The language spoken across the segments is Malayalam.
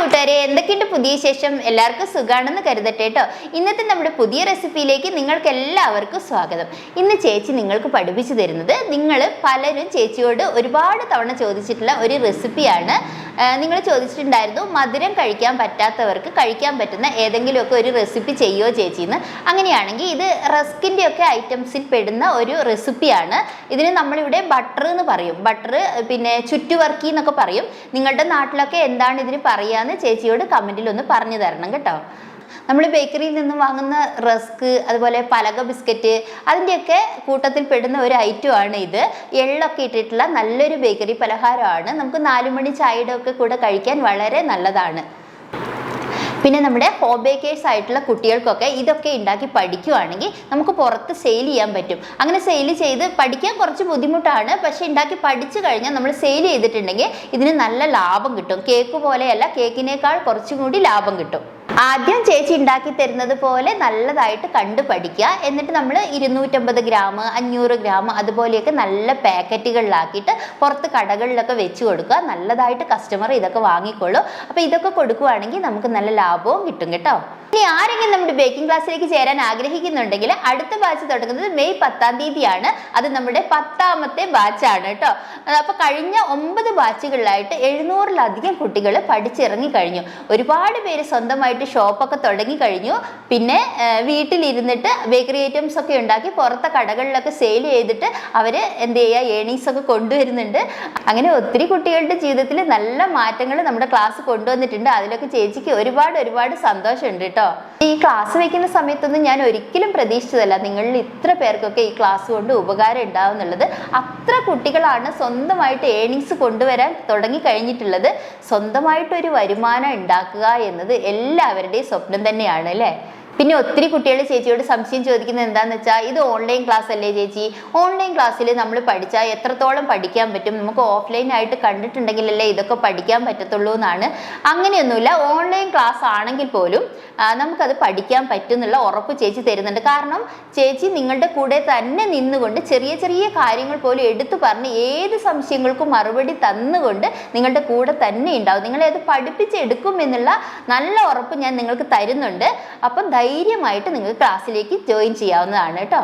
കൂട്ടുകാരെ എന്തൊക്കെയുണ്ട് പുതിയ ശേഷം എല്ലാവർക്കും സുഖാണെന്ന് കരുതട്ടെ കേട്ടോ. ഇന്നത്തെ നമ്മുടെ പുതിയ റെസിപ്പിയിലേക്ക് നിങ്ങൾക്ക് എല്ലാവർക്കും സ്വാഗതം. ഇന്ന് ചേച്ചി നിങ്ങൾക്ക് പഠിപ്പിച്ചു തരുന്നത് നിങ്ങൾ പലരും ചേച്ചിയോട് ഒരുപാട് തവണ ചോദിച്ചിട്ടുള്ള ഒരു റെസിപ്പിയാണ്. നിങ്ങൾ ചോദിച്ചിട്ടുണ്ടായിരുന്നു മധുരം കഴിക്കാൻ പറ്റാത്തവർക്ക് കഴിക്കാൻ പറ്റുന്ന ഏതെങ്കിലുമൊക്കെ ഒരു റെസിപ്പി ചെയ്യുമോ ചേച്ചി എന്ന് അങ്ങനെയാണെങ്കിൽ ഇത് റസ്കിന്റെ ഒക്കെ ഐറ്റംസിൽ പെടുന്ന ഒരു റെസിപ്പിയാണ്. ഇതിന് നമ്മളിവിടെ ബട്ടർ എന്ന് പറയും. ബട്ടർ പിന്നെ ചുറ്റുവർക്കി എന്നൊക്കെ പറയും. നിങ്ങളുടെ നാട്ടിലൊക്കെ എന്താണ് ഇതിന് പറയാന്ന് ചേച്ചിയോട് കമന്റിൽ ഒന്ന് പറഞ്ഞു തരണം കേട്ടോ. നമ്മൾ ബേക്കറിയിൽ നിന്നും വാങ്ങുന്ന റസ്ക് അതുപോലെ പലക ബിസ്ക്കറ്റ് അതിന്റെയൊക്കെ കൂട്ടത്തിൽ പെടുന്ന ഒരു ഐറ്റമാണ് ഇത്. എള്ളൊക്കെ ഇട്ടിട്ടുള്ള നല്ലൊരു ബേക്കറി പലഹാരമാണ്. നമുക്ക് നാലുമണി ചായയുടെ ഒക്കെ കൂടെ കഴിക്കാൻ വളരെ നല്ലതാണ്. പിന്നെ നമ്മുടെ ഹോം ബേക്കേഴ്സ് ആയിട്ടുള്ള കുട്ടികൾക്കൊക്കെ ഇതൊക്കെ ഉണ്ടാക്കി പഠിക്കുവാണെങ്കിൽ നമുക്ക് പുറത്ത് സെയിൽ ചെയ്യാൻ പറ്റും. അങ്ങനെ സെയിൽ ചെയ്ത് പഠിക്കാൻ കുറച്ച് ബുദ്ധിമുട്ടാണ്. പക്ഷേ ഉണ്ടാക്കി പഠിച്ചു കഴിഞ്ഞാൽ നമ്മൾ സെയിൽ ചെയ്തിട്ടുണ്ടെങ്കിൽ ഇതിന് നല്ല ലാഭം കിട്ടും. കേക്ക് പോലെയല്ല കേക്കിനേക്കാൾ കുറച്ചും കൂടി ലാഭം കിട്ടും. ആദ്യം ചേച്ചി ഉണ്ടാക്കി തരുന്നത് പോലെ നല്ലതായിട്ട് കണ്ടു പഠിക്കുക എന്നിട്ട് നമ്മൾ ഇരുന്നൂറ്റമ്പത് ഗ്രാം അഞ്ഞൂറ് ഗ്രാം അതുപോലെയൊക്കെ നല്ല പാക്കറ്റുകളിലാക്കിയിട്ട് പുറത്ത് കടകളിലൊക്കെ വെച്ച് കൊടുക്കുക. നല്ലതായിട്ട് കസ്റ്റമർ ഇതൊക്കെ വാങ്ങിക്കോളൂ അപ്പോൾ ഇതൊക്കെ കൊടുക്കുവാണെങ്കിൽ നമുക്ക് നല്ല ലാഭവും കിട്ടും കേട്ടോ. ഇനി ആരെങ്കിലും നമ്മുടെ ബേക്കിംഗ് ക്ലാസ്സിലേക്ക് ചേരാൻ ആഗ്രഹിക്കുന്നുണ്ടെങ്കിൽ അടുത്ത ബാച്ച് തുടങ്ങുന്നത് മെയ് പത്താം തീയതിയാണ്. അത് നമ്മുടെ പത്താമത്തെ ബാച്ചാണ് കേട്ടോ. അപ്പോൾ കഴിഞ്ഞ ഒമ്പത് ബാച്ചുകളിലായിട്ട് എഴുന്നൂറിലധികം കുട്ടികൾ പഠിച്ചിറങ്ങി കഴിഞ്ഞു. ഒരുപാട് പേര് സ്വന്തമായിട്ട് ഷോപ്പൊക്കെ തുടങ്ങി കഴിഞ്ഞു പിന്നെ വീട്ടിലിരുന്നിട്ട് ബേക്കറി ഐറ്റംസ് ഒക്കെ ഉണ്ടാക്കി പുറത്തെ കടകളിലൊക്കെ സെയിൽ ചെയ്തിട്ട് അവർ എന്ത് ചെയ്യുക ഏണിങ്സ് ഒക്കെ കൊണ്ടുവരുന്നുണ്ട്. അങ്ങനെ ഒത്തിരി കുട്ടികളുടെ ജീവിതത്തിൽ നല്ല മാറ്റങ്ങൾ നമ്മുടെ ക്ലാസ് കൊണ്ടുവന്നിട്ടുണ്ട്. അതിലൊക്കെ ചേച്ചിക്ക് ഒരുപാട് ഒരുപാട് സന്തോഷമുണ്ട് കേട്ടോ. ഈ ക്ലാസ് വയ്ക്കുന്ന സമയത്തൊന്നും ഞാൻ ഒരിക്കലും പ്രതീക്ഷിച്ചതല്ല. നിങ്ങളിൽ ഇത്ര പേർക്കൊക്കെ ഈ ക്ലാസ് കൊണ്ട് ഉപകാരം ഉണ്ടാവും എന്നുള്ളത് അത്ര കുട്ടികളാണ് സ്വന്തമായിട്ട് ഏണിങ്സ് കൊണ്ടുവരാൻ തുടങ്ങി കഴിഞ്ഞിട്ടുള്ളത് സ്വന്തമായിട്ടൊരു വരുമാനം ഉണ്ടാക്കുക എന്നത് എല്ലാവരുടെയും സ്വപ്നം തന്നെയാണ് അല്ലേ? പിന്നെ ഒത്തിരി കുട്ടികൾ ചേച്ചിയോട് സംശയം ചോദിക്കുന്നത് എന്താണെന്ന് വെച്ചാൽ ഇത് ഓൺലൈൻ ക്ലാസ് അല്ലേ ചേച്ചി? ഓൺലൈൻ ക്ലാസ്സിൽ നമ്മൾ പഠിച്ചാൽ എത്രത്തോളം പഠിക്കാൻ പറ്റും? നമുക്ക് ഓഫ്ലൈൻ ആയിട്ട് കണ്ടിട്ടുണ്ടെങ്കിലല്ലേ ഇതൊക്കെ പഠിക്കാൻ പറ്റത്തുള്ളൂ എന്നാണ്. അങ്ങനെയൊന്നുമില്ല. ഓൺലൈൻ ക്ലാസ് ആണെങ്കിൽ പോലും നമുക്കത് പഠിക്കാൻ പറ്റും എന്നുള്ള ഉറപ്പ് ചേച്ചി തരുന്നുണ്ട്. കാരണം ചേച്ചി നിങ്ങളുടെ കൂടെ തന്നെ നിന്നുകൊണ്ട് ചെറിയ ചെറിയ കാര്യങ്ങൾ പോലും എടുത്തു പറഞ്ഞ് ഏത് സംശയങ്ങൾക്കും മറുപടി തന്നുകൊണ്ട് നിങ്ങളുടെ കൂടെ തന്നെ ഉണ്ടാവും. നിങ്ങളെ അത് പഠിപ്പിച്ചെടുക്കും എന്നുള്ള നല്ല ഉറപ്പ് ഞാൻ നിങ്ങൾക്ക് തരുന്നുണ്ട്. അപ്പം ധൈര്യമായിട്ട് നിങ്ങൾക്ക് ക്ലാസ്സിലേക്ക് ജോയിൻ ചെയ്യാവുന്നതാണ് കേട്ടോ.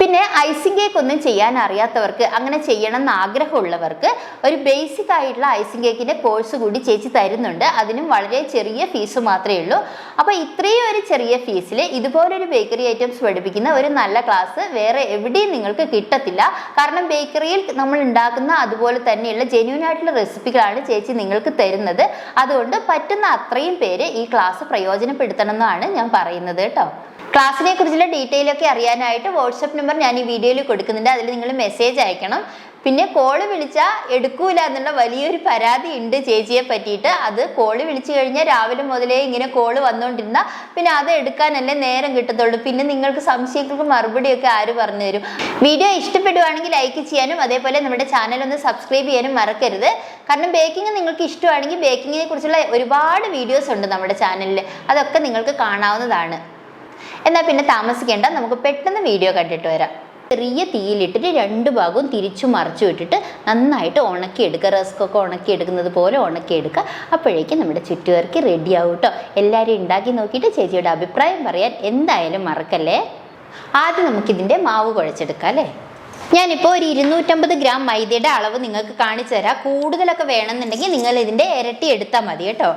പിന്നെ ഐസിംഗ് കേക്ക് ഒന്നും ചെയ്യാൻ അറിയാത്തവർക്ക് അങ്ങനെ ചെയ്യണം എന്ന് ആഗ്രഹമുള്ളവർക്ക് ഒരു ബേസിക് ആയിട്ടുള്ള ഐസിംഗ് കേക്കിന്റെ കോഴ്സ് കൂടി ചേച്ചി തരുന്നുണ്ട്. അതിനും വളരെ ചെറിയ ഫീസ് മാത്രമേ ഉള്ളൂ. അപ്പോൾ ഇത്രയും ഒരു ചെറിയ ഫീസിൽ ഇതുപോലൊരു ബേക്കറി ഐറ്റംസ് പഠിപ്പിക്കുന്ന ഒരു നല്ല ക്ലാസ് വേറെ എവിടെയും നിങ്ങൾക്ക് കിട്ടത്തില്ല. കാരണം ബേക്കറിയിൽ നമ്മൾ ഉണ്ടാക്കുന്ന അതുപോലെ തന്നെയുള്ള ജെന്യൂൻ ആയിട്ടുള്ള റെസിപ്പികളാണ് ചേച്ചി നിങ്ങൾക്ക് തരുന്നത്. അതുകൊണ്ട് പറ്റുന്ന അത്രയും പേര് ഈ ക്ലാസ് പ്രയോജനപ്പെടുത്തണം എന്നാണ് ഞാൻ പറയുന്നത് കേട്ടോ. ക്ലാസ്സിനെ കുറിച്ചുള്ള ഡീറ്റെയിൽ ഒക്കെ അറിയാനായിട്ട് വാട്സപ്പ് നമ്പർ ഞാൻ ഈ വീഡിയോയിൽ കൊടുക്കുന്നുണ്ട്. അതിൽ നിങ്ങൾ മെസ്സേജ് അയക്കണം. പിന്നെ കോൾ വിളിച്ചാൽ എടുക്കൂല എന്നുള്ള വലിയൊരു പരാതി ഉണ്ട് ചേച്ചിയെ പറ്റിയിട്ട്. അത് കോൾ വിളിച്ചു കഴിഞ്ഞാൽ രാവിലെ മുതലേ ഇങ്ങനെ കോൾ വന്നുകൊണ്ടിരുന്ന പിന്നെ അത് എടുക്കാനല്ലേ നേരം കിട്ടത്തുള്ളൂ. പിന്നെ നിങ്ങൾക്ക് സംശയങ്ങൾക്ക് മറുപടിയൊക്കെ ആര് പറഞ്ഞു തരും? വീഡിയോ ഇഷ്ടപ്പെടുവാണെങ്കിൽ ലൈക്ക് ചെയ്യാനും അതേപോലെ നമ്മുടെ ചാനൽ ഒന്ന് സബ്സ്ക്രൈബ് ചെയ്യാനും മറക്കരുത്. കാരണം ബേക്കിംഗ് നിങ്ങൾക്ക് ഇഷ്ടമാണെങ്കിൽ ബേക്കിങ്ങിനെ കുറിച്ചുള്ള ഒരുപാട് വീഡിയോസ് ഉണ്ട് നമ്മുടെ ചാനലിൽ അതൊക്കെ നിങ്ങൾക്ക് കാണാവുന്നതാണ്. എന്നാൽ പിന്നെ താമസിക്കേണ്ട നമുക്ക് പെട്ടെന്ന് വീഡിയോ കണ്ടിട്ട് വരാം. ചെറിയ തീയിലിട്ടിട്ട് രണ്ട് ഭാഗവും തിരിച്ചു മറിച്ചു ഇട്ടിട്ട് നന്നായിട്ട് ഉണക്കിയെടുക്കുക. ഒക്കെ ഉണക്കിയെടുക്കുന്നത് പോലെ ഉണക്കിയെടുക്കുക. അപ്പോഴേക്കും നമ്മുടെ ചുറ്റുകാർക്ക് റെഡിയാവും കേട്ടോ എല്ലാവരും ഉണ്ടാക്കി നോക്കിയിട്ട് ചേച്ചിയുടെ അഭിപ്രായം പറയാൻ എന്തായാലും മറക്കല്ലേ? ആദ്യം നമുക്കിതിന്റെ മാവ് കുഴച്ചെടുക്കാം അല്ലേ? ഞാനിപ്പോൾ ഒരു ഇരുന്നൂറ്റമ്പത് ഗ്രാം മൈദയുടെ അളവ് നിങ്ങൾക്ക് കാണിച്ചു തരാം. കൂടുതലൊക്കെ വേണമെന്നുണ്ടെങ്കിൽ നിങ്ങൾ ഇതിന്റെ ഇരട്ടി എടുത്താൽ മതി കേട്ടോ.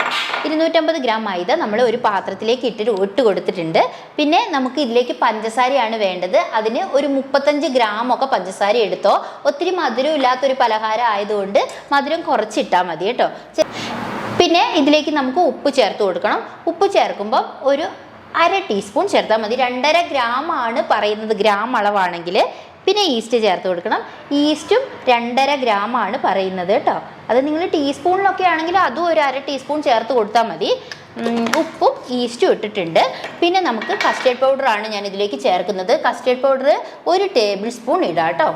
ഇരുന്നൂറ്റമ്പത് ഗ്രാം മൈദ നമ്മൾ ഒരു പാത്രത്തിലേക്ക് ഇട്ടിട്ട് ഇട്ട് കൊടുത്തിട്ടുണ്ട്. പിന്നെ നമുക്ക് ഇതിലേക്ക് പഞ്ചസാരയാണ് വേണ്ടത്. അതിന് ഒരു മുപ്പത്തഞ്ച് ഗ്രാം ഒക്കെ പഞ്ചസാര എടുത്തോ. ഒത്തിരി മധുരം ഇല്ലാത്തൊരു പലഹാരം ആയതുകൊണ്ട് മധുരം കുറച്ചിട്ടാൽ മതി കേട്ടോ. പിന്നെ ഇതിലേക്ക് നമുക്ക് ഉപ്പ് ചേർത്ത് കൊടുക്കണം. ഉപ്പ് ചേർക്കുമ്പം ഒരു അര ടീസ്പൂൺ ചേർത്താൽ മതി. രണ്ടര ഗ്രാം ആണ് പറയുന്നത് ഗ്രാം അളവാണെങ്കിൽ. പിന്നെ ഈസ്റ്റ് ചേർത്ത് കൊടുക്കണം. ഈസ്റ്റും രണ്ടര ഗ്രാമാണ് പറയുന്നത് കേട്ടോ. അത് നിങ്ങൾ ടീസ്പൂണിലൊക്കെ ആണെങ്കിൽ അതും ഒരു അര ടീസ്പൂൺ ചേർത്ത് കൊടുത്താൽ മതി. ഉപ്പും ഈസ്റ്റും ഇട്ടിട്ടുണ്ട്. പിന്നെ നമുക്ക് കസ്റ്റേർഡ് പൗഡറാണ് ഞാൻ ഇതിലേക്ക് ചേർക്കുന്നത്. കസ്റ്റേർഡ് പൗഡർ ഒരു ടേബിൾ സ്പൂൺ ഇടാം കേട്ടോ.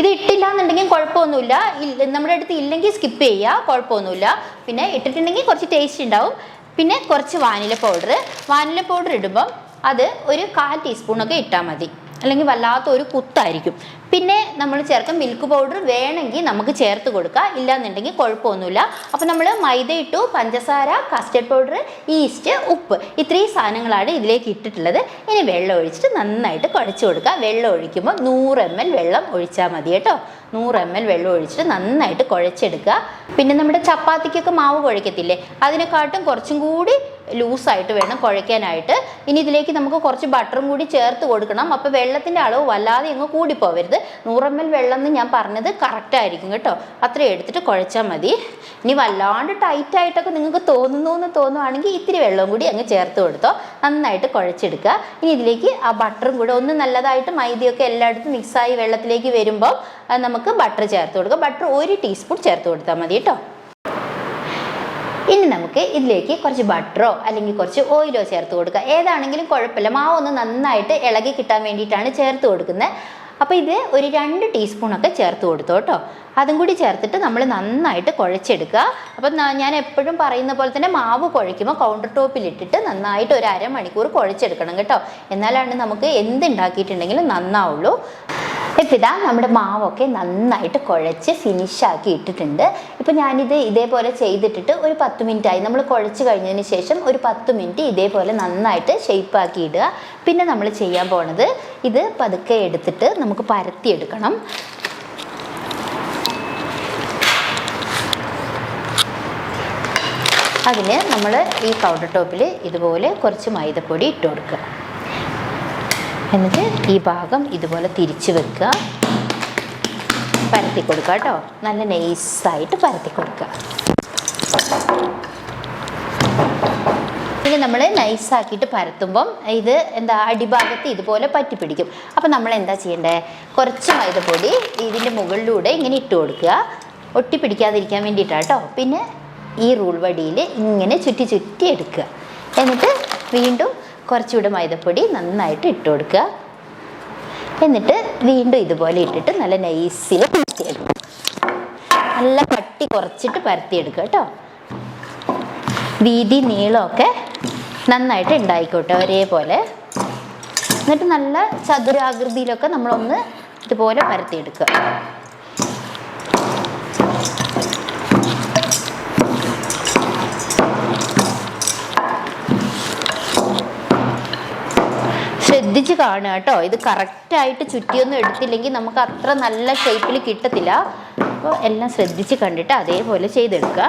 ഇത് ഇട്ടില്ല എന്നുണ്ടെങ്കിൽ കുഴപ്പമൊന്നുമില്ല നമ്മുടെ അടുത്ത് ഇല്ലെങ്കിൽ സ്കിപ്പ് ചെയ്യുക കുഴപ്പമൊന്നുമില്ല. പിന്നെ ഇട്ടിട്ടുണ്ടെങ്കിൽ കുറച്ച് ടേസ്റ്റ് ഉണ്ടാവും. പിന്നെ കുറച്ച് വാനില പൗഡർ വാനില പൗഡർ ഇടുമ്പം അത് ഒരു കാൽ ടീസ്പൂണൊക്കെ ഇട്ടാൽ മതി. അല്ലെങ്കിൽ വല്ലാത്ത ഒരു കുത്തായിരിക്കും. പിന്നെ നമ്മൾ ചേർക്കാം മിൽക്ക് പൗഡർ വേണമെങ്കിൽ നമുക്ക് ചേർത്ത് കൊടുക്കാം. ഇല്ലാന്നുണ്ടെങ്കിൽ കുഴപ്പമൊന്നുമില്ല. അപ്പോൾ നമ്മൾ മൈദ ഇട്ടു പഞ്ചസാര കസ്റ്റർഡ് പൗഡർ ഈസ്റ്റ് ഉപ്പ് ഇത്രയും സാധനങ്ങളാണ് ഇതിലേക്ക് ഇട്ടിട്ടുള്ളത്. ഇനി വെള്ളം ഒഴിച്ചിട്ട് നന്നായിട്ട് കുഴച്ച് കൊടുക്കുക. വെള്ളം ഒഴിക്കുമ്പോൾ നൂറ് എം എൽ വെള്ളം ഒഴിച്ചാൽ മതി കേട്ടോ. നൂറ് എം എൽ വെള്ളം ഒഴിച്ചിട്ട് നന്നായിട്ട് കുഴച്ചെടുക്കുക. പിന്നെ നമ്മുടെ ചപ്പാത്തിക്കൊക്കെ മാവ് കുഴക്കത്തില്ലേ? അതിനെക്കാട്ടും കുറച്ചും കൂടി ലൂസായിട്ട് വേണം കുഴയ്ക്കാനായിട്ട്. ഇനി ഇതിലേക്ക് നമുക്ക് കുറച്ച് ബട്ടറും കൂടി ചേർത്ത് കൊടുക്കണം. അപ്പോൾ വെള്ളത്തിന്റെ അളവ് വല്ലാതെ അങ്ങ് കൂടിപ്പോവരുത്. നൂറ് എം എൽ വെള്ളം എന്ന് ഞാൻ പറഞ്ഞത് കറക്റ്റ് ആയിരിക്കും കേട്ടോ. അത്രയും എടുത്തിട്ട് കുഴച്ചാൽ മതി. ഇനി വല്ലാണ്ട് ടൈറ്റ് ആയിട്ടൊക്കെ നിങ്ങൾക്ക് തോന്നുന്നു എന്ന് തോന്നുവാണെങ്കിൽ ഇത്തിരി വെള്ളം കൂടി അങ്ങ് ചേർത്ത് കൊടുത്തോ. നന്നായിട്ട് കുഴച്ചെടുക്കുക. ഇനി ഇതിലേക്ക് ആ ബട്ടറും കൂടെ ഒന്ന് നല്ലതായിട്ട് മൈദയൊക്കെ എല്ലായിടത്തും മിക്സായി വെള്ളത്തിലേക്ക് വരുമ്പോൾ നമുക്ക് ബട്ടർ ചേർത്ത് കൊടുക്കുക ബട്ടർ ഒരു ടീസ്പൂൺ ചേർത്ത് കൊടുത്താൽ മതി കേട്ടോ. ഇനി നമുക്ക് ഇതിലേക്ക് കുറച്ച് ബട്ടറോ അല്ലെങ്കിൽ കുറച്ച് ഓയിലോ ചേർത്ത് കൊടുക്കുക ഏതാണെങ്കിലും കുഴപ്പമില്ല. മാവ് ഒന്ന് നന്നായിട്ട് ഇളകി കിട്ടാൻ വേണ്ടിയിട്ടാണ് ചേർത്ത് കൊടുക്കുന്നത്. അപ്പോൾ ഇത് ഒരു രണ്ട് ടീസ്പൂണൊക്കെ ചേർത്ത് കൊടുത്തു കേട്ടോ അതും കൂടി ചേർത്തിട്ട് നമ്മൾ നന്നായിട്ട് കുഴച്ചെടുക്കുക. അപ്പം ഞാൻ എപ്പോഴും പറയുന്ന പോലെ തന്നെ മാവ് കുഴയ്ക്കുമ്പോൾ കൗണ്ടർ ടോപ്പിലിട്ടിട്ട് നന്നായിട്ട് ഒരു അരമണിക്കൂർ കുഴച്ചെടുക്കണം കേട്ടോ. എന്നാലാണ് നമുക്ക് എന്ത് ഉണ്ടാക്കിയിട്ടുണ്ടെങ്കിലും നന്നാവുള്ളൂ. ഇപ്പം ഇതാ നമ്മുടെ മാവൊക്കെ നന്നായിട്ട് കുഴച്ച് ഫിനിഷാക്കി ഇട്ടിട്ടുണ്ട്. ഇപ്പം ഞാനിത് ഇതേപോലെ ചെയ്തിട്ടിട്ട് ഒരു പത്ത് മിനിറ്റ് ആയി. നമ്മൾ കുഴച്ച് കഴിഞ്ഞതിന് ശേഷം ഒരു പത്ത് മിനിറ്റ് ഇതേപോലെ നന്നായിട്ട് ഷെയ്പ്പാക്കി ഇടുക. പിന്നെ നമ്മൾ ചെയ്യാൻ പോണത് ഇത് പതുക്കെ എടുത്തിട്ട് നമുക്ക് പരത്തിയെടുക്കണം. അതിന് നമ്മൾ ഈ കൗണ്ടർ ടോപ്പിൽ ഇതുപോലെ കുറച്ച് മൈദപ്പൊടി ഇട്ട് കൊടുക്കുക. എന്നിട്ട് ഈ ഭാഗം ഇതുപോലെ തിരിച്ച് വെക്കുക. പരത്തി കൊടുക്കുക കേട്ടോ. നല്ല നൈസായിട്ട് പരത്തി കൊടുക്കുക. പിന്നെ നമ്മൾ നൈസാക്കിയിട്ട് പരത്തുമ്പം ഇത് എന്താ അടിഭാഗത്ത് ഇതുപോലെ പറ്റി പിടിക്കും. അപ്പം നമ്മൾ എന്താ ചെയ്യേണ്ടത് കുറച്ച് മൈദപ്പൊടി ഇതിന്റെ മുകളിലൂടെ ഇങ്ങനെ ഇട്ട് കൊടുക്കുക. ഒട്ടി പിടിക്കാതിരിക്കാൻ വേണ്ടിയിട്ടാണ് കേട്ടോ. പിന്നെ ഈ റൂൾ വടിയിൽ ഇങ്ങനെ ചുറ്റി ചുറ്റി എടുക്കുക. എന്നിട്ട് വീണ്ടും കുറച്ചുകൂടെ മൈദപ്പൊടി നന്നായിട്ട് ഇട്ട് കൊടുക്കുക. എന്നിട്ട് വീണ്ടും ഇതുപോലെ ഇട്ടിട്ട് നല്ല നൈസിൽ പരത്തിയെടുക്കും നല്ല കട്ടി കുറച്ചിട്ട് പരത്തിയെടുക്കുക കേട്ടോ. വീതി നീളമൊക്കെ നന്നായിട്ട് ഉണ്ടായിക്കോട്ടെ ഒരേപോലെ. എന്നിട്ട് നല്ല ചതുരാകൃതിയിലൊക്കെ നമ്മളൊന്ന് ഇതുപോലെ പരത്തിയെടുക്കുക. ശ്രദ്ധിച്ച് കാണുക കേട്ടോ. ഇത് കറക്റ്റായിട്ട് ചുറ്റിയൊന്നും എടുത്തില്ലെങ്കിൽ നമുക്ക് അത്ര നല്ല ഷേപ്പിൽ കിട്ടത്തില്ല. അപ്പോൾ എല്ലാം ശ്രദ്ധിച്ച് കണ്ടിട്ട് അതേപോലെ ചെയ്തെടുക്കുക.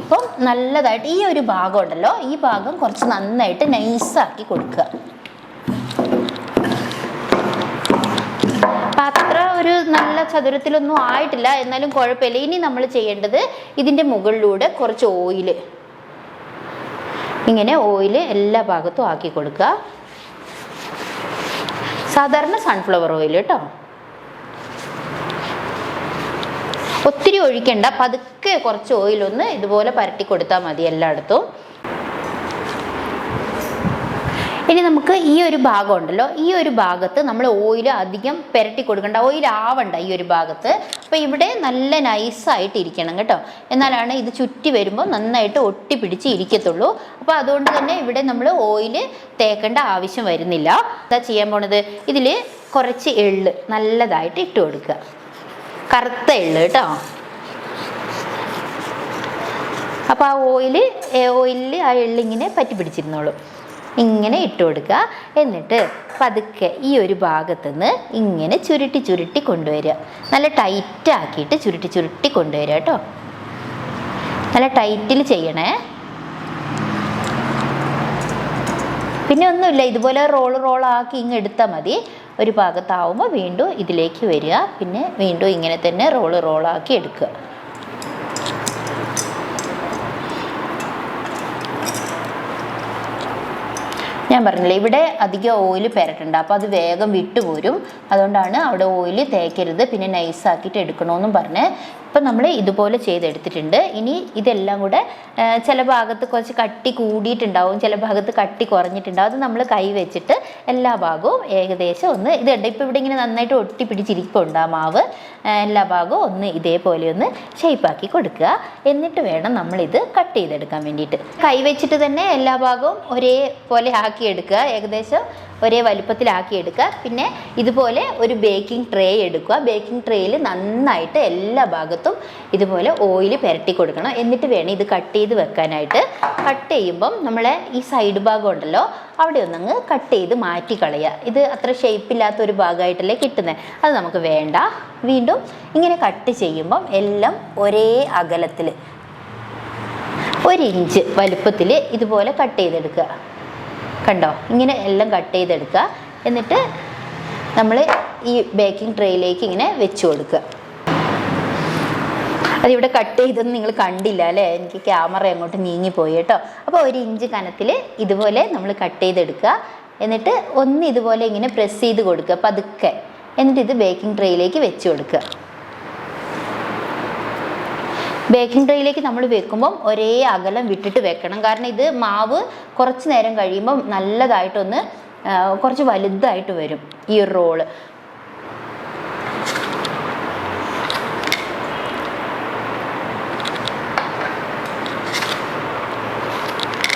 ഇപ്പം നല്ലതായിട്ട് ഈ ഒരു ഭാഗം ഉണ്ടല്ലോ. ഈ ഭാഗം കുറച്ച് നന്നായിട്ട് നൈസാക്കി കൊടുക്കുക. അത്ര ഒരു നല്ല ചതുരത്തിലൊന്നും ആയിട്ടില്ല. എന്നാലും കുഴപ്പമില്ല. ഇനി നമ്മൾ ചെയ്യേണ്ടത് ഇതിന്റെ മുകളിലൂടെ കുറച്ച് ഓയിൽ ഇങ്ങനെ ഓയിൽ എല്ലാ ഭാഗത്തും ആക്കി കൊടുക്കുക. സാധാരണ സൺഫ്ലവർ ഓയിൽ കേട്ടോ ഒത്തിരി ഒഴിക്കണ്ട പതുക്കെ കുറച്ച് ഓയിലൊന്ന് ഇതുപോലെ പരട്ടി കൊടുത്താൽ മതി എല്ലായിടത്തും. ഇനി നമുക്ക് ഈ ഒരു ഭാഗം ഉണ്ടല്ലോ. ഈ ഒരു ഭാഗത്ത് നമ്മൾ ഓയിൽ അധികം പുരട്ടി കൊടുക്കണ്ട. ഓയിൽ ആവണ്ട ഈ ഒരു ഭാഗത്ത്. അപ്പോൾ ഇവിടെ നല്ല നൈസായിട്ട് ഇരിക്കണം കേട്ടോ. എന്നാലാണ് ഇത് ചുറ്റി വരുമ്പോൾ നന്നായിട്ട് ഒട്ടി പിടിച്ച് ഇരിക്കത്തുള്ളൂ. അപ്പോൾ അതുകൊണ്ട് തന്നെ ഇവിടെ നമ്മൾ ഓയിൽ തേക്കേണ്ട ആവശ്യം വരുന്നില്ല. എന്താ ചെയ്യാൻ പോണത്? ഇതിൽ കുറച്ച് എള്ള് നല്ലതായിട്ട് ഇട്ട് കൊടുക്കുക. കറുത്ത എള്ള് കേട്ടോ. അപ്പോൾ ആ ഓയിൽ ഓയിലിൽ ആ എള്ളിങ്ങനെ പറ്റി പിടിച്ചിരുന്നോളും ഇങ്ങനെ ഇട്ട് കൊടുക്കുക. എന്നിട്ട് പതുക്കെ ഈ ഒരു ഭാഗത്തു നിന്ന് ഇങ്ങനെ ചുരുട്ടി ചുരുട്ടി കൊണ്ടുവരിക. നല്ല ടൈറ്റ് ആക്കിയിട്ട് ചുരുട്ടി ചുരുട്ടി കൊണ്ടുവരിക കേട്ടോ. നല്ല ടൈറ്റിൽ ചെയ്യണേ. പിന്നെ ഒന്നുമില്ല ഇതുപോലെ റോൾ റോളാക്കി ഇങ്ങ് എടുത്താൽ മതി. ഒരു ഭാഗത്താവുമ്പോൾ വീണ്ടും ഇതിലേക്ക് വരിക. പിന്നെ വീണ്ടും ഇങ്ങനെ തന്നെ റോൾ റോളാക്കി എടുക്കുക. ഞാൻ പറഞ്ഞില്ലേ ഇവിടെ അധികം ഓയിൽ പെരട്ടുണ്ട്. അപ്പോൾ അത് വേഗം വിട്ടുപോരും. അതുകൊണ്ടാണ് അവിടെ ഓയിൽ തേക്കരുത്. പിന്നെ നൈസാക്കിയിട്ട് എടുക്കണമെന്നും പറഞ്ഞ്. ഇപ്പം നമ്മൾ ഇതുപോലെ ചെയ്തെടുത്തിട്ടുണ്ട്. ഇനി ഇതെല്ലാം കൂടെ ചില ഭാഗത്ത് കുറച്ച് കട്ടി കൂടിയിട്ടുണ്ടാവും ചില ഭാഗത്ത് കട്ടി കുറഞ്ഞിട്ടുണ്ടാവും. അത് നമ്മൾ കൈ വെച്ചിട്ട് എല്ലാ ഭാഗവും ഏകദേശം ഒന്ന് ഇതുണ്ട്. ഇപ്പോൾ ഇവിടെ ഇങ്ങനെ നന്നായിട്ട് ഒട്ടി പിടിച്ചിരിക്കുന്നുണ്ട് ആ മാവ്. എല്ലാ ഭാഗവും ഒന്ന് ഇതേപോലെ ഒന്ന് ഷേപ്പാക്കി കൊടുക്കുക. എന്നിട്ട് വേണം നമ്മളിത് കട്ട് ചെയ്തെടുക്കാൻ വേണ്ടിയിട്ട്. കൈ വെച്ചിട്ട് തന്നെ എല്ലാ ഭാഗവും ഒരേപോലെ ആക്കി എടുക്കുക. ഏകദേശം ഒരേ വലുപ്പത്തിലാക്കി എടുക്കുക. പിന്നെ ഇതുപോലെ ഒരു ബേക്കിംഗ് ട്രേ എടുക്കുക. ബേക്കിംഗ് ട്രേയിൽ നന്നായിട്ട് എല്ലാ ഭാഗത്തും ഇതുപോലെ ഓയിൽ പുരട്ടി കൊടുക്കണം. എന്നിട്ട് വേണം ഇത് കട്ട് ചെയ്ത് വെക്കാനായിട്ട്. കട്ട് ചെയ്യുമ്പം നമ്മളെ ഈ സൈഡ് ഭാഗം ഉണ്ടല്ലോ അവിടെ ഒന്നങ്ങ് കട്ട് ചെയ്ത് മാറ്റി കളയുക. ഇത് അത്ര ഷേപ്പില്ലാത്ത ഒരു ഭാഗമായിട്ടല്ലേ കിട്ടുന്നത് അത് നമുക്ക് വേണ്ട. വീണ്ടും ഇങ്ങനെ കട്ട് ചെയ്യുമ്പം എല്ലാം ഒരേ അകലത്തിൽ ഒരു ഇഞ്ച് വലുപ്പത്തിൽ ഇതുപോലെ കട്ട് ചെയ്തെടുക്കുക. കണ്ടോ? ഇങ്ങനെ എല്ലാം കട്ട് ചെയ്തെടുക്കുക. എന്നിട്ട് നമ്മൾ ഈ ബേക്കിംഗ് ട്രേയിലേക്ക് ഇങ്ങനെ വെച്ച് കൊടുക്കുക. അതിവിടെ കട്ട് ചെയ്തൊന്നും നിങ്ങൾ കണ്ടില്ല അല്ലേ? എനിക്ക് ക്യാമറ അങ്ങോട്ട് നീങ്ങിപ്പോയി കേട്ടോ. അപ്പോൾ ഒരു ഇഞ്ച് കനത്തിൽ ഇതുപോലെ നമ്മൾ കട്ട് ചെയ്തെടുക്കുക. എന്നിട്ട് ഒന്ന് ഇതുപോലെ ഇങ്ങനെ പ്രസ് ചെയ്ത് കൊടുക്കുക പതുക്കെ. എന്നിട്ട് ഇത് ബേക്കിംഗ് ട്രേയിലേക്ക് വെച്ച് കൊടുക്കുക. ബേക്കിംഗ് ട്രേയിലേക്ക് നമ്മൾ വെക്കുമ്പം ഒരേ അകലം വിട്ടിട്ട് വെക്കണം. കാരണം ഇത് മാവ് കുറച്ച് നേരം കഴിയുമ്പം നല്ലതായിട്ടൊന്ന് കുറച്ച് വലുതായിട്ട് വരും ഈ ഒരു റോൾ.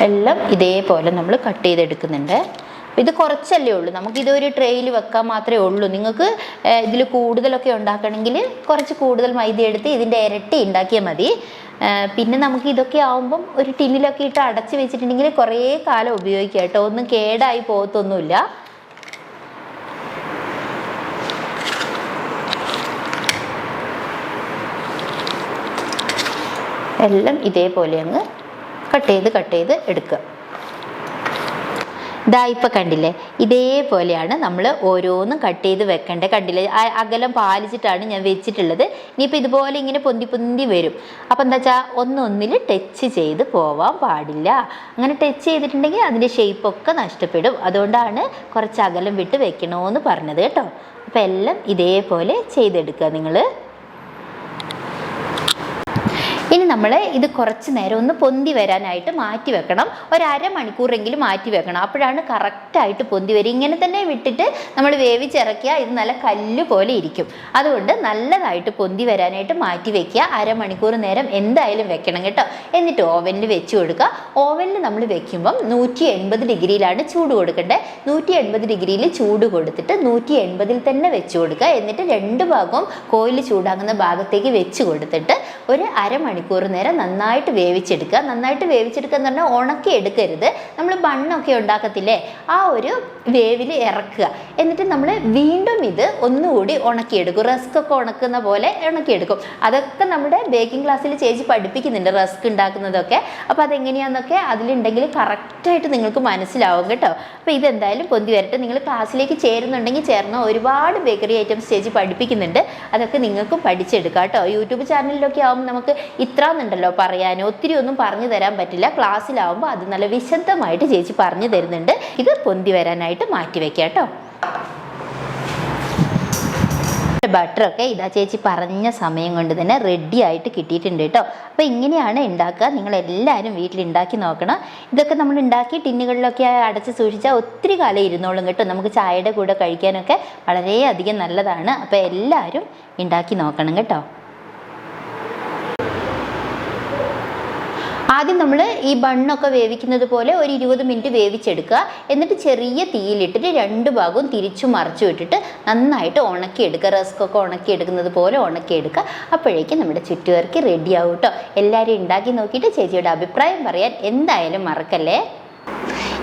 എല്ലാം ഇതേപോലെ നമ്മൾ കട്ട് ചെയ്തെടുക്കുന്നുണ്ട്. ഇത് കുറച്ചല്ലേ ഉള്ളൂ. നമുക്കിത് ഒരു ട്രെയിൽ വെക്കാൻ മാത്രമേ ഉള്ളൂ. നിങ്ങൾക്ക് ഇതിൽ കൂടുതലൊക്കെ ഉണ്ടാക്കണമെങ്കിൽ കുറച്ച് കൂടുതൽ മൈദ എടുത്ത് ഇതിന്റെ ഇരട്ടി ഉണ്ടാക്കിയാൽ മതി. പിന്നെ നമുക്ക് ഇതൊക്കെ ആവുമ്പം ഒരു ടിന്നിലൊക്കെ ഇട്ട് അടച്ച് വെച്ചിട്ടുണ്ടെങ്കിൽ കുറേ കാലം ഉപയോഗിക്കാം കേട്ടോ. ഒന്നും കേടായി പോകത്തൊന്നുമില്ല. എല്ലാം ഇതേപോലെ അങ്ങ് കട്ട് ചെയ്ത് കട്ട് ചെയ്ത് എടുക്കുക. ഇതാ ഇപ്പം കണ്ടില്ലേ? ഇതേപോലെയാണ് നമ്മൾ ഓരോന്നും കട്ട് ചെയ്ത് വെക്കേണ്ടത് കണ്ടില്ലേ? അകലം പാലിച്ചിട്ടാണ് ഞാൻ വെച്ചിട്ടുള്ളത്. ഇനിയിപ്പോൾ ഇതുപോലെ ഇങ്ങനെ പൊന്തി പൊന്തി വരും. അപ്പം എന്താ വെച്ചാൽ ഒന്നൊന്നിൽ ടച്ച് ചെയ്ത് പോവാൻ പാടില്ല. അങ്ങനെ ടച്ച് ചെയ്തിട്ടുണ്ടെങ്കിൽ അതിന്റെ ഷേപ്പൊക്കെ നഷ്ടപ്പെടും. അതുകൊണ്ടാണ് കുറച്ച് അകലം വിട്ട് വെക്കണമെന്ന് പറഞ്ഞത് കേട്ടോ. അപ്പോൾ എല്ലാം ഇതേപോലെ ചെയ്തെടുക്കുക നിങ്ങൾ ഇനി നമ്മൾ ഇത് കുറച്ച് നേരം ഒന്ന് പൊന്തി വരാനായിട്ട് മാറ്റി വെക്കണം. ഒരു അരമണിക്കൂറെങ്കിലും മാറ്റി വെക്കണം. അപ്പോഴാണ് കറക്റ്റായിട്ട് പൊന്തി വരിക. ഇങ്ങനെ തന്നെ വിട്ടിട്ട് നമ്മൾ വേവിച്ചിറക്കിയ ഇത് നല്ല കല്ല് പോലെ ഇരിക്കും. അതുകൊണ്ട് നല്ലതായിട്ട് പൊന്തി വരാനായിട്ട് മാറ്റി വെക്കുക. അരമണിക്കൂർ നേരം എന്തായാലും വെക്കണം കേട്ടോ. എന്നിട്ട് ഓവനിൽ വെച്ച് കൊടുക്കുക. ഓവനിൽ നമ്മൾ വെക്കുമ്പം നൂറ്റി എൺപത് ഡിഗ്രിയിലാണ് ചൂട് കൊടുക്കേണ്ടത്. നൂറ്റി എൺപത് ഡിഗ്രിയിൽ ചൂട് കൊടുത്തിട്ട് നൂറ്റി എൺപതിൽ തന്നെ വെച്ച് കൊടുക്കുക. എന്നിട്ട് രണ്ട് ഭാഗവും കോയിൽ ചൂടാകുന്ന ഭാഗത്തേക്ക് വെച്ച് കൊടുത്തിട്ട് ഒരു അരമണിക്കൂർ നേരം നന്നായിട്ട് വേവിച്ചെടുക്കുക. നന്നായിട്ട് വേവിച്ചെടുക്കുക എന്ന് പറഞ്ഞാൽ ഉണക്കി എടുക്കരുത്. നമ്മൾ ബണ്ണൊക്കെ ഉണ്ടാക്കത്തില്ലേ? ആ ഒരു വേവിൽ ഇറക്കുക. എന്നിട്ട് നമ്മൾ വീണ്ടും ഇത് ഒന്നുകൂടി ഉണക്കിയെടുക്കും. റസ്ക് ഒക്കെ ഉണക്കുന്ന പോലെ ഉണക്കിയെടുക്കും. അതൊക്കെ നമ്മുടെ ബേക്കിംഗ് ക്ലാസ്സിൽ ചേച്ചി പഠിപ്പിക്കുന്നുണ്ട് റസ്ക് ഉണ്ടാക്കുന്നതൊക്കെ. അപ്പോൾ അതെങ്ങനെയാണെന്നൊക്കെ അതിലുണ്ടെങ്കിൽ കറക്റ്റായിട്ട് നിങ്ങൾക്ക് മനസ്സിലാവും കേട്ടോ. അപ്പോൾ ഇതെന്തായാലും പൊന്തി വരട്ടെ. നിങ്ങൾ ക്ലാസ്സിലേക്ക് ചേരുന്നുണ്ടെങ്കിൽ ചേർന്ന ഒരുപാട് ബേക്കറി ഐറ്റംസ് ചേച്ചി പഠിപ്പിക്കുന്നുണ്ട്. അതൊക്കെ നിങ്ങൾക്കും പഠിച്ചെടുക്കാം കേട്ടോ. യൂട്യൂബ് ചാനലിലൊക്കെ ആകുമ്പോൾ നമുക്ക് ഇത്രയെന്നുണ്ടല്ലോ പറയാൻ. ഒത്തിരി ഒന്നും പറഞ്ഞു തരാൻ പറ്റില്ല. ക്ലാസ്സിലാവുമ്പോൾ അത് നല്ല വിശദമായിട്ട് ചേച്ചി പറഞ്ഞു തരുന്നുണ്ട്. ഇത് പൊന്തി വരാനായിട്ട് മാറ്റി വെക്കാം കേട്ടോ. ബട്ടറൊക്കെ ഇതാ ചേച്ചി പറഞ്ഞ സമയം കൊണ്ട് തന്നെ റെഡി ആയിട്ട് കിട്ടിയിട്ടുണ്ട് കേട്ടോ. അപ്പോൾ ഇങ്ങനെയാണ് ഉണ്ടാക്കുക നിങ്ങൾ എല്ലാവരും വീട്ടിൽ ഉണ്ടാക്കി നോക്കണം. ഇതൊക്കെ നമ്മൾ ഉണ്ടാക്കി ടിന്നുകളിലൊക്കെ അടച്ച് സൂക്ഷിച്ചാൽ ഒത്തിരി കാലം ഇരുന്നോളും കേട്ടോ. നമുക്ക് ചായയുടെ കൂടെ കഴിക്കാനൊക്കെ വളരെയധികം നല്ലതാണ്. അപ്പോൾ എല്ലാവരും ഉണ്ടാക്കി നോക്കണം കേട്ടോ. ആദ്യം നമ്മൾ ഈ ബണ്ണൊക്കെ വേവിക്കുന്നത് പോലെ ഒരു ഇരുപത് മിനിറ്റ് വേവിച്ചെടുക്കുക. എന്നിട്ട് ചെറിയ തീയിലിട്ടിട്ട് രണ്ട് ഭാഗവും തിരിച്ചു മറിച്ചു ഇട്ടിട്ട് നന്നായിട്ട് ഉണക്കിയെടുക്കുക. റസ്കൊക്കെ ഉണക്കിയെടുക്കുന്നത് പോലെ ഉണക്കിയെടുക്കുക. അപ്പോഴേക്കും നമ്മുടെ ചുറ്റുപേർക്ക് റെഡിയാവും കേട്ടോ എല്ലാവരും ഉണ്ടാക്കി നോക്കിയിട്ട് ചേച്ചിയുടെ അഭിപ്രായം പറയാൻ എന്തായാലും മറക്കല്ലേ?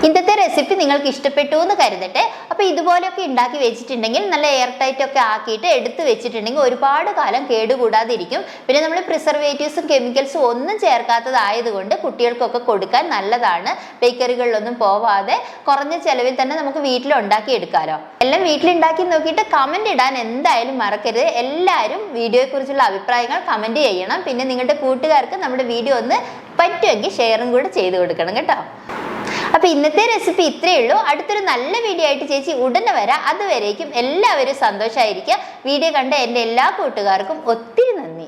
ഇന്നത്തെ റെസിപ്പി നിങ്ങൾക്ക് ഇഷ്ടപ്പെട്ടു എന്ന് കരുതട്ടെ. അപ്പോൾ ഇതുപോലെയൊക്കെ ഉണ്ടാക്കി വെച്ചിട്ടുണ്ടെങ്കിൽ നല്ല എയർ ടൈറ്റ് ഒക്കെ ആക്കിയിട്ട് എടുത്ത് വെച്ചിട്ടുണ്ടെങ്കിൽ ഒരുപാട് കാലം കേടുകൂടാതിരിക്കും. പിന്നെ നമ്മൾ പ്രിസർവേറ്റീവ്സും കെമിക്കൽസും ഒന്നും ചേർക്കാത്തതായതുകൊണ്ട് കുട്ടികൾക്കൊക്കെ കൊടുക്കാൻ നല്ലതാണ്. ബേക്കറികളിലൊന്നും പോവാതെ കുറഞ്ഞ ചിലവിൽ തന്നെ നമുക്ക് വീട്ടിൽ ഉണ്ടാക്കി എടുക്കാലോ. എല്ലാം വീട്ടിലുണ്ടാക്കി നോക്കിയിട്ട് കമന്റ് ഇടാൻ എന്തായാലും മറക്കരുത്. എല്ലാവരും വീഡിയോയെക്കുറിച്ചുള്ള അഭിപ്രായങ്ങൾ കമന്റ് ചെയ്യണം. പിന്നെ നിങ്ങളുടെ കൂട്ടുകാർക്ക് നമ്മുടെ വീഡിയോ ഒന്ന് പറ്റുമെങ്കിൽ ഷെയറും കൂടെ ചെയ്ത് കൊടുക്കണം കേട്ടോ. അപ്പൊ ഇന്നത്തെ റെസിപ്പി ഇത്രയേ ഉള്ളൂ. അടുത്തൊരു നല്ല വീഡിയോ ആയിട്ട് ചേച്ചി ഉടനെ വരാം. അതുവരേക്കും എല്ലാവരും സന്തോഷമായിരിക്കുക വീഡിയോ കണ്ട എന്റെ എല്ലാ കൂട്ടുകാർക്കും ഒത്തിരി നന്ദി.